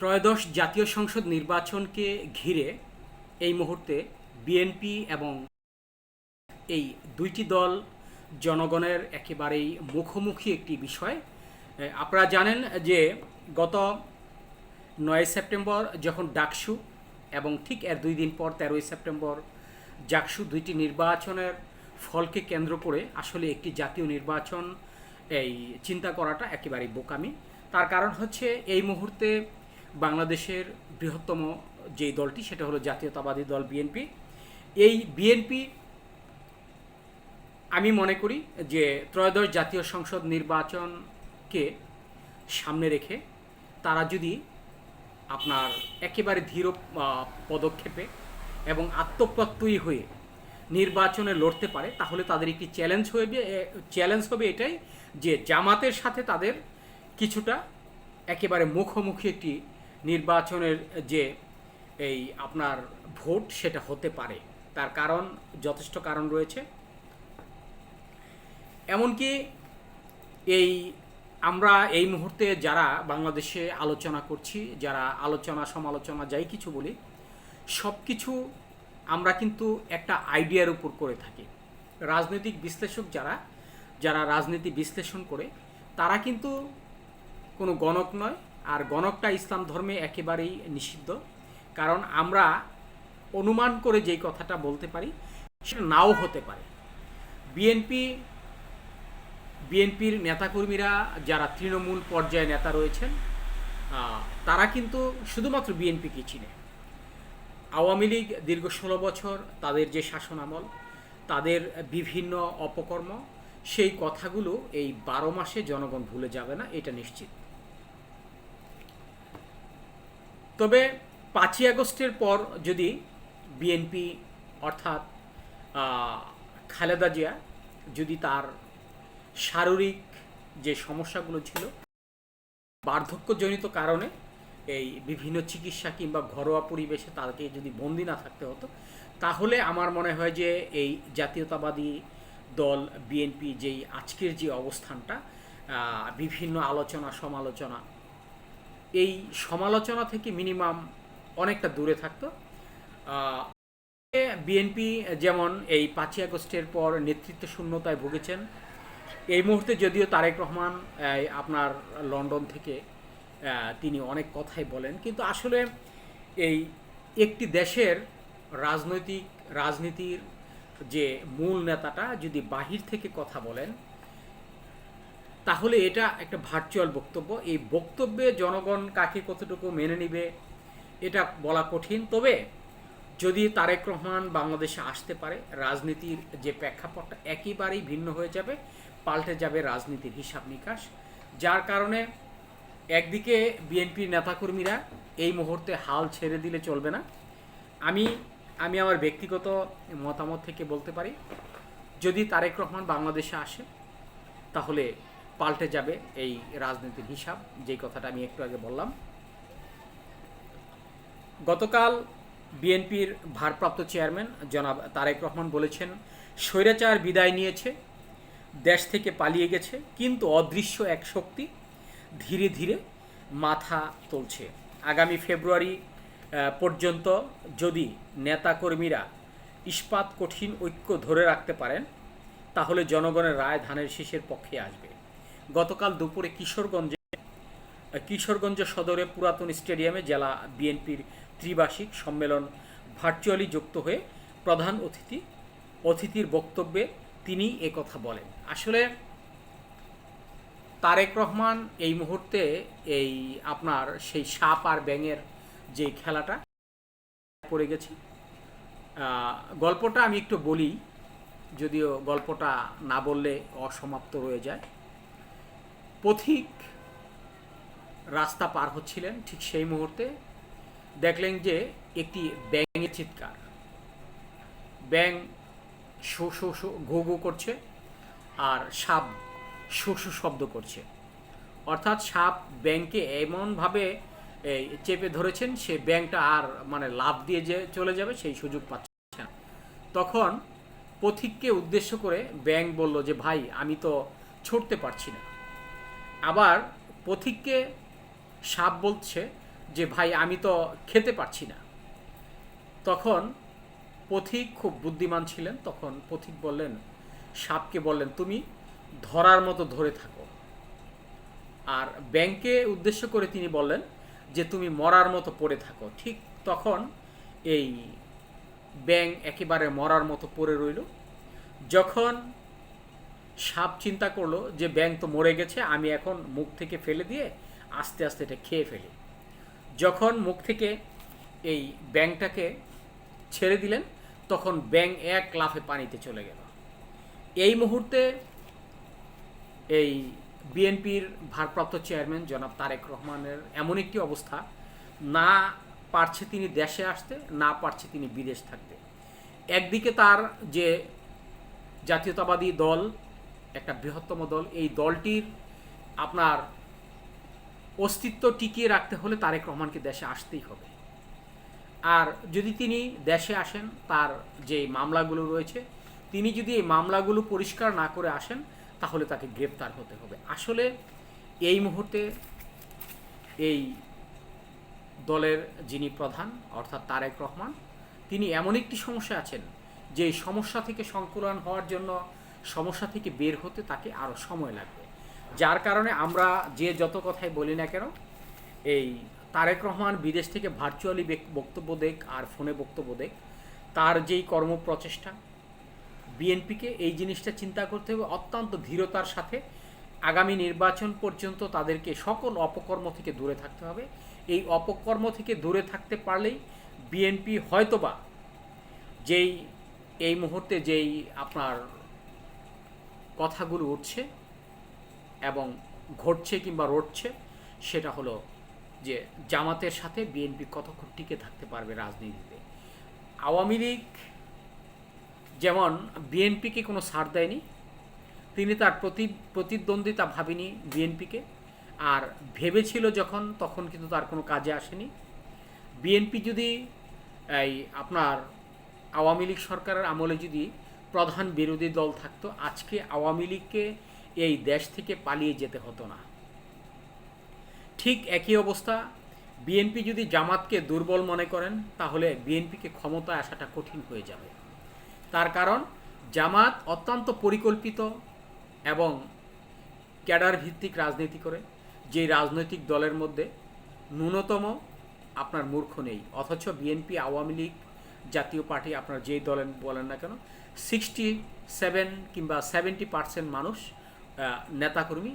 ত্রয়োদশ জাতীয় সংসদ নির্বাচনকে ঘিরে এই মুহূর্তে বিএনপি এবং এই দুইটি দল জনগণের একেবারেই মুখোমুখি একটি বিষয়। আপনারা জানেন যে গত নয় সেপ্টেম্বর যখন ডাকসু এবং ঠিক এর দুই দিন পর তেরোই সেপ্টেম্বর জাকসু দুইটি নির্বাচনের ফলকে কেন্দ্র করে আসলে একটি জাতীয় নির্বাচন এই চিন্তা করাটা একেবারেই বোকামি। তার কারণ হচ্ছে এই মুহূর্তে বাংলাদেশের বৃহত্তম যেই দলটি, সেটা হলো জাতীয়তাবাদী দল বিএনপি এই বিএনপি আমি মনে করি যে ত্রয়োদশ জাতীয় সংসদ নির্বাচনকে সামনে রেখে তারা যদি আপনার একেবারে ধীর পদক্ষেপে এবং আত্মপ্রত্যয়ী হয়ে নির্বাচনে লড়তে পারে, তাহলে তাদের একটি চ্যালেঞ্জ হবে চ্যালেঞ্জ হবে এটাই যে জামাতের সাথে তাদের কিছুটা একেবারে মুখোমুখি একটি নির্বাচনের যে এই আপনার ভোট সেটা হতে পারে, তার কারণ, যথেষ্ট কারণ রয়েছে। এমনকি এই আমরা এই মুহূর্তে যারা বাংলাদেশে আলোচনা করছি, যারা আলোচনা, সমালোচনা যাই কিছু বলি সব কিছু আমরা কিন্তু একটা আইডিয়ার উপর করে থাকি। রাজনৈতিক বিশ্লেষক যারা যারা রাজনীতি বিশ্লেষণ করে, তারা কিন্তু কোনো গণক নয় আর গণকটা ইসলাম ধর্মে একেবারেই নিষিদ্ধ। কারণ আমরা অনুমান করে যেই কথাটা বলতে পারি, সেটা নাও হতে পারে। বিএনপি, বিএনপির নেতাকর্মীরা যারা তৃণমূল পর্যায়ে নেতা রয়েছেন তারা কিন্তু শুধুমাত্র বিএনপিকে চিনে। আওয়ামী লীগ দীর্ঘ ষোলো বছর তাদের যে শাসনামল, তাদের বিভিন্ন অপকর্ম, সেই কথাগুলো এই বারো মাসে জনগণ ভুলে যাবে না, এটা নিশ্চিত। তবে পাঁচই আগস্টের পর যদি বিএনপি অর্থাৎ খালেদা জিয়া যদি তার শারীরিক যে সমস্যাগুলো ছিল, বার্ধক্যজনিত কারণে এই বিভিন্ন চিকিৎসা কিংবা ঘরোয়া পরিবেশে তাকে যদি বন্দি না থাকতে হতো, তাহলে আমার মনে হয় যে এই জাতীয়তাবাদী দল বিএনপি যেই আজকের যে অবস্থানটা বিভিন্ন আলোচনা সমালোচনা এই সমালোচনা থেকে মিনিমাম অনেকটা দূরে থাকতো। বিএনপি যেমন এই পাঁচই আগস্টের পর নেতৃত্ব শূন্যতায় ভুগেছেন, এই মুহূর্তে যদিও তারেক রহমান আপনার লন্ডন থেকে তিনি অনেক কথাই বলেন, কিন্তু আসলে এই একটি দেশের রাজনৈতিক, রাজনীতির যে মূল নেতাটা যদি বাহির থেকে কথা বলেন তাহলে এটা একটা ভার্চুয়াল বক্তব্য। এই বক্তব্যে জনগণ কাকে কতটুকু মেনে নিবে, এটা বলা কঠিন। তবে যদি তারেক রহমান বাংলাদেশে আসতে পারে, রাজনীতির যে প্রেক্ষাপটটা একেবারেই ভিন্ন হয়ে যাবে, পাল্টে যাবে রাজনীতির হিসাব নিকাশ। যার কারণে একদিকে বিএনপির নেতাকর্মীরা এই মুহূর্তে হাল ছেড়ে দিলে চলবে না। আমি আমি আমার ব্যক্তিগত মতামত থেকে বলতে পারি, যদি তারেক রহমান বাংলাদেশে আসে, তাহলে পাল্টে যাবে এই রাজনীতির হিসাব, যেই কথাটা আমি একটু আগে বললাম। গতকাল বিএনপির ভারপ্রাপ্ত চেয়ারম্যান জনাব তারেক রহমান বলেছেন, স্বৈরাচার বিদায় নিয়েছে, দেশ থেকে পালিয়ে গেছে, কিন্তু অদৃশ্য এক শক্তি ধীরে ধীরে মাথা তুলছে। আগামী ফেব্রুয়ারি পর্যন্ত যদি নেতাকর্মীরা ইস্পাত কঠিন ঐক্য ধরে রাখতে পারেন, তাহলে জনগণের রায় ধানের শীষের পক্ষে আসবে। গতকাল দুপুরে কিশোরগঞ্জে, কিশোরগঞ্জ সদরে পুরাতন স্টেডিয়ামে জেলা বিএনপির ত্রিবার্ষিক সম্মেলন ভার্চুয়ালি যুক্ত হয়ে প্রধান অতিথি, অতিথির বক্তব্যে তিনি কথা বলেন। আসলে তারেক রহমান এই মুহূর্তে এই আপনার সেই সাপ আর ব্যাঙের যে খেলাটা, পড়ে গেছি। গল্পটা আমি একটু বলি, যদিও গল্পটা না বললে অসমাপ্ত রয়ে যায়। পথিক রাস্তা পার হচ্ছিলেন ঠিক সেই মুহূর্তে। দেখলেন যে একটি ব্যাঙের চিৎকার। ব্যাং শো শো শো ঘো ঘো করছে আর সাপ শো শো শব্দ করছে। অর্থাৎ সাপ ব্যাংকে এমনভাবে চেপে ধরেছেন সে ব্যাংকটা আর মানে লাভ দিয়ে যে চলে যাবে সেই সুযোগ পাচ্ছে না। তখন পথিককে উদ্দেশ্য করে ব্যাংক বলল যে, ভাই, আমি তো ছুটতে পারছি না। আবার পথিককে সাপ বলছে যে, ভাই, আমি তো খেতে পারছি না। তখন পথিক খুব বুদ্ধিমান ছিলেন। তখন পথিক বললেন, সাপকে বললেন, তুমি ধরার মতো ধরে থাকো। আর ব্যাংকে উদ্দেশ্য করে তিনি বললেন যে, তুমি মরার মতো পড়ে থাকো। ঠিক তখন এই ব্যাং একেবারে মরার মতো পড়ে রইল। যখন সাপ চিন্তা করল যে ব্যাং তো মরে গেছে, আমি এখন মুখ থেকে ফেলে দিয়ে আস্তে আস্তে এটা খেয়ে ফেলি। যখন মুখ থেকে এই ব্যাংটাকে ছেড়ে দিলেন, তখন ব্যাং এক লাফে পানিতে চলে গেল। এই মুহূর্তে এই বিএনপির ভারপ্রাপ্ত চেয়ারম্যান জনাব তারেক রহমানের এমন একটি অবস্থা, না পারছে তিনি দেশে আসতে, না পারছে তিনি বিদেশ থাকতে। একদিকে তার যে জাতীয়তাবাদী দল একটা বৃহত্তম দল, এই দলটির আপনার অস্তিত্ব টিকিয়ে রাখতে হলে তারেক রহমানকে দেশে আসতেই হবে। আর যদি তিনি দেশে আসেন, তার যে মামলাগুলো রয়েছে, তিনি যদি এই মামলাগুলো পরিষ্কার না করে আসেন, তাহলে তাকে গ্রেপ্তার হতে হবে। আসলে এই মুহূর্তে এই দলের যিনি প্রধান, অর্থাৎ তারেক রহমান, তিনি এমন একটি সমস্যা আছেন যে সমস্যা থেকে সংকুলন হওয়ার জন্য সমস্যা থেকে বের হতে তাকে আরও সময় লাগবে। যার কারণে আমরা যে যত কথাই বলি না কেন, এই তারেক রহমান বিদেশ থেকে ভার্চুয়ালি বক্তব্য দেখ আর ফোনে বক্তব্য দেখ, তার যেই কর্মপ্রচেষ্টা বিএনপিকে এই জিনিসটা চিন্তা করতে হবে অত্যন্ত ধীরতার সাথে। আগামী নির্বাচন পর্যন্ত তাদেরকে সকল অপকর্ম থেকে দূরে থাকতে হবে। এই অপকর্ম থেকে দূরে থাকতে পারলেই বিএনপি হয়তোবা যেই, এই মুহূর্তে যেই আপনার কথাগুলো উঠছে এবং ঘটছে কিংবা রটছে, সেটা হলো যে জামাতের সাথে বিএনপি কতক্ষণ টিকে থাকতে পারবে রাজনীতিতে? আওয়ামী লীগ যেমন বিএনপিকে কোনো ছাড় দেয়নি, তিনি তার প্রতি, প্রতিদ্বন্দ্বিতা ভাবেনি বিএনপিকে, আর ভেবেছিল যখন, তখন কিন্তু তার কোনো কাজে আসেনি। বিএনপি যদি এই আপনার আওয়ামী লীগ সরকারের আমলে যদি প্রধান বিরোধী দল থাকতো, আজকে আওয়ামী লীগকে এই দেশ থেকে পালিয়ে যেতে হতো না। ঠিক একই অবস্থা, বিএনপি যদি জামাতকে দুর্বল মনে করেন, তাহলে বিএনপিকে ক্ষমতায় আসাটা কঠিন হয়ে যাবে। তার কারণ, জামাত অত্যন্ত পরিকল্পিত এবং ক্যাডার ভিত্তিক রাজনীতি করে। যে রাজনৈতিক দলের মধ্যে ন্যূনতম আপনার মূর্খ নেই। অথচ বিএনপি, আওয়ামী লীগ জাতীয় পার্টি, আপনার যেই দলের বলেন না কেন সিক্সটি সেভেন কিংবা সেভেন্টি পার্সেন্ট মানুষ নেতাকর্মী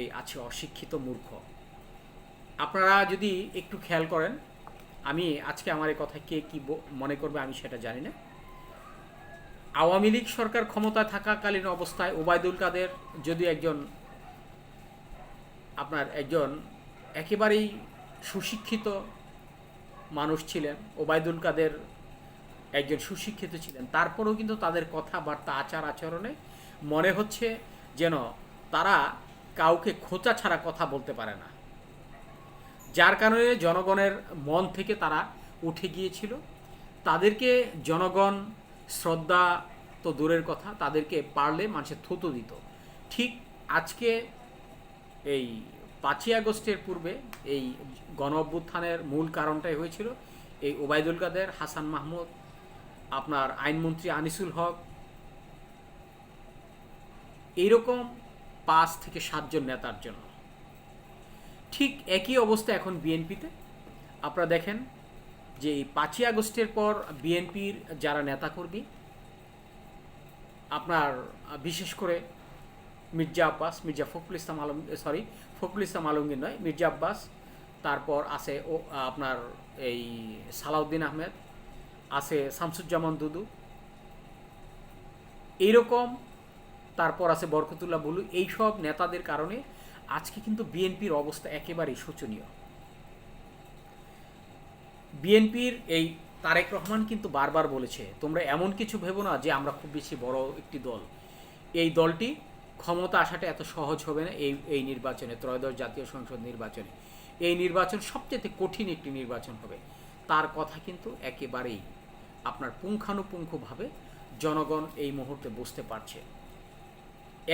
এই আছে অশিক্ষিত মূর্খ। আপনারা যদি একটু খেয়াল করেন, আমি আজকে আমার এই কথা কে কী মনে করবে আমি সেটা জানি না। আওয়ামী লীগ সরকার ক্ষমতায় থাকাকালীন অবস্থায় ওবায়দুল কাদের যদি একজন, আপনার একজন একেবারেই সুশিক্ষিত মানুষ ছিলেন, ওবায়দুল কাদের একজন সুশিক্ষিত ছিলেন। তারপরেও কিন্তু তাদের কথাবার্তা, আচার আচরণে মনে হচ্ছে যেন তারা কাউকে খোঁচা ছাড়া কথা বলতে পারে না। যার কারণে জনগণের মন থেকে তারা উঠে গিয়েছিল। তাদেরকে জনগণ শ্রদ্ধা তো দূরের কথা, তাদেরকে পারলে মানুষের থুতু দিত। ঠিক আজকে এই পাঁচই আগস্টের পূর্বে এই গণ অভ্যুত্থানের মূল কারণটাই হয়েছিল। এই ওবায়দুল কাদের, হাসান মাহমুদ আপনার আইনমন্ত্রী আনিসুল হক। এইরকম পাঁচ থেকে সাতজন নেতার জন্য। ঠিক একই অবস্থা এখন বিএনপিতে। আপনারা দেখেন যে এই পাঁচই আগস্টের পর বিএনপির যারা নেতাকর্মী, আপনার বিশেষ করে মির্জা আব্বাস, মির্জা ফখরুল ইসলাম আলম, সরি, ফখরুল ইসলাম আলমগীর নয়, মির্জা আব্বাস, তারপর আছে ও, আপনার এই সালাউদ্দিন আহমেদ আছে শামসুজ্জামান দুদু। এইরকম, তারপর আছে বরকতুল্লাহ বলু। এইসব নেতাদের কারণে আজকে কিন্তু বিএনপির অবস্থা একেবারেই শোচনীয়। বিএনপির এই তারেক রহমান কিন্তু বারবার বলেছে, তোমরা এমন কিছু ভেবো না যে আমরা খুব বেশি বড় একটি দল। এই দলটি ক্ষমতা আসাটা এত সহজ হবে না এই এই নির্বাচনে, ত্রয়োদশ জাতীয় সংসদ নির্বাচনে। এই নির্বাচন সবচেয়ে কঠিন একটি নির্বাচন হবে। তার কথা কিন্তু একেবারেই আপনার পুঙ্খানুপুঙ্খভাবে জনগণ এই মুহূর্তে বুঝতে পারছে।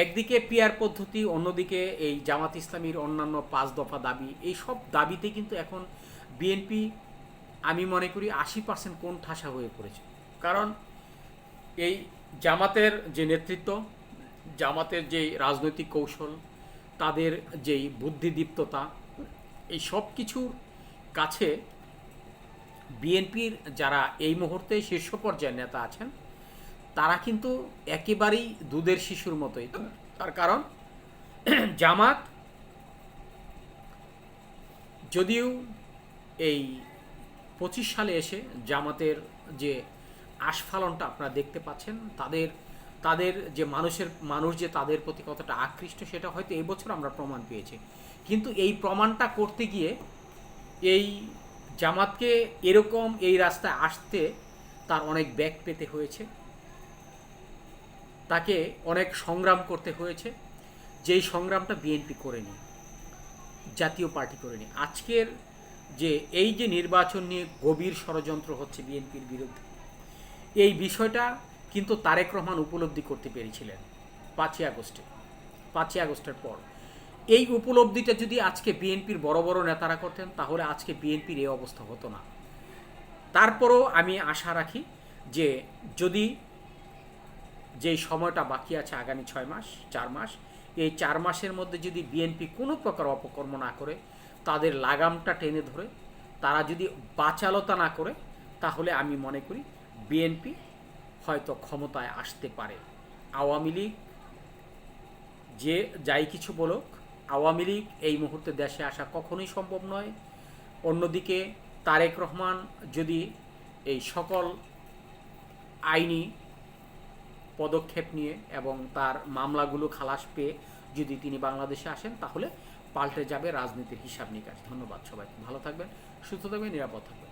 একদিকে পিয়ার পদ্ধতি, অন্যদিকে এই জামাত ইসলামীর অন্যান্য পাঁচ দফা দাবি, এই সব দাবিতে কিন্তু এখন বিএনপি আমি মনে করি আশি পার্সেন্ট কোন ঠাসা হয়ে পড়েছে। কারণ এই জামাতের যে নেতৃত্ব, জামাতের যে রাজনৈতিক কৌশল, তাদের যেই বুদ্ধিদীপ্ততা, এই সব কিছুর কাছে বিএনপির যারা এই মুহূর্তে শীর্ষ পর্যায়ের নেতা আছেন, তারা কিন্তু একেবারেই দুধের শিশুর মতোই। তার কারণ, জামাত যদিও এই পঁচিশ সালে এসে জামাতের যে আস্ফালনটা আপনারা দেখতে পাচ্ছেন, তাদের তাদের যে মানুষের, মানুষ যে তাদের প্রতি কতটা আকৃষ্ট, সেটা হয়তো এই বছর আমরা প্রমাণ পেয়েছি। কিন্তু এই প্রমাণটা করতে গিয়ে এই জামাতকে এরকম এই রাস্তায় আসতে তার অনেক ব্যাগ পেতে হয়েছে। তাকে অনেক সংগ্রাম করতে হয়েছে। যেই সংগ্রামটা বিএনপি করেনি, জাতীয় পার্টি করেনি। আজকের যে এই যে নির্বাচন নিয়ে গভীর ষড়যন্ত্র হচ্ছে বিএনপির বিরুদ্ধে, এই বিষয়টা কিন্তু তারেক রহমান উপলব্ধি করতে পেরেছিলেন পাঁচই আগস্টে। পাঁচই আগস্টের পর। এই উপলব্ধিটা যদি আজকে বিএনপির বড় বড় নেতারা করতেন, তাহলে আজকে বিএনপির এই অবস্থা হতো না। তারপরও আমি আশা রাখি যে যদি যেই সময়টা বাকি আছে আগামী ছয় মাস, চার মাস, এই চার মাসের মধ্যে যদি বিএনপি কোনো প্রকার অপকর্ম না করে, তাদের লাগামটা টেনে ধরে, তারা যদি বাচালতা না করে, তাহলে আমি মনে করি বিএনপি হয়তো ক্ষমতায় আসতে পারে। আওয়ামী লীগ যে যাই কিছু বলুক আওয়ামী লীগ এই মুহূর্তে দেশে আসা কখনোই সম্ভব নয়। অন্যদিকে তারেক রহমান যদি এই সকল আইনি পদক্ষেপ নিয়ে এবং তার মামলাগুলো খালাস পেয়ে যদি তিনি বাংলাদেশে আসেন, তাহলে পাল্টে যাবে রাজনীতির হিসাব নিকাশ। ধন্যবাদ সবাই ভালো থাকবেন, সুস্থ থাকবেন, নিরাপদ থাকবেন।